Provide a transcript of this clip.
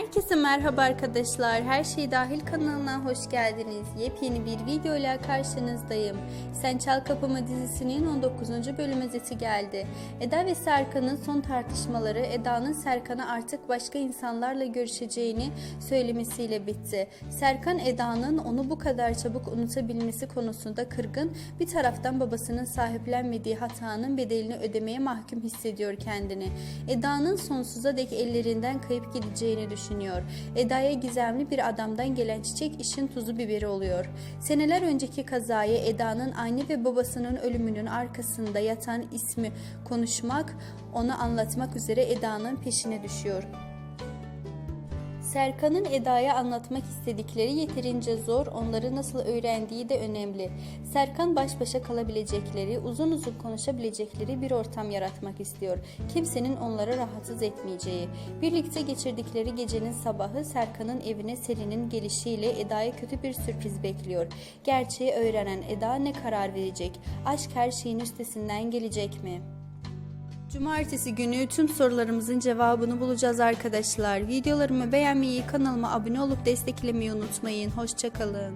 Herkese merhaba arkadaşlar. Her şey dahil kanalına hoş geldiniz. Yepyeni bir video ile karşınızdayım. Sen Çal Kapımı dizisinin 19. bölüm özeti geldi. Eda ve Serkan'ın son tartışmaları Eda'nın Serkan'a artık başka insanlarla görüşeceğini söylemesiyle bitti. Serkan Eda'nın onu bu kadar çabuk unutabilmesi konusunda kırgın, bir taraftan babasının sahiplenmediği hatanın bedelini ödemeye mahkum hissediyor kendini. Eda'nın sonsuza dek ellerinden kayıp gideceğini düşünüyor. Eda'ya gizemli bir adamdan gelen çiçek işin tuzu biberi oluyor. Seneler önceki kazayı Eda'nın anne ve babasının ölümünün arkasında yatan ismi konuşmak, onu anlatmak üzere Eda'nın peşine düşüyor. Serkan'ın Eda'ya anlatmak istedikleri yeterince zor, onları nasıl öğrendiği de önemli. Serkan baş başa kalabilecekleri, uzun uzun konuşabilecekleri bir ortam yaratmak istiyor. Kimsenin onları rahatsız etmeyeceği. Birlikte geçirdikleri gecenin sabahı Serkan'ın evine Selin'in gelişiyle Eda'ya kötü bir sürpriz bekliyor. Gerçeği öğrenen Eda ne karar verecek? Aşk her şeyin üstesinden gelecek mi? Cumartesi günü tüm sorularımızın cevabını bulacağız arkadaşlar. Videolarımı beğenmeyi, kanalıma abone olup desteklemeyi unutmayın. Hoşçakalın.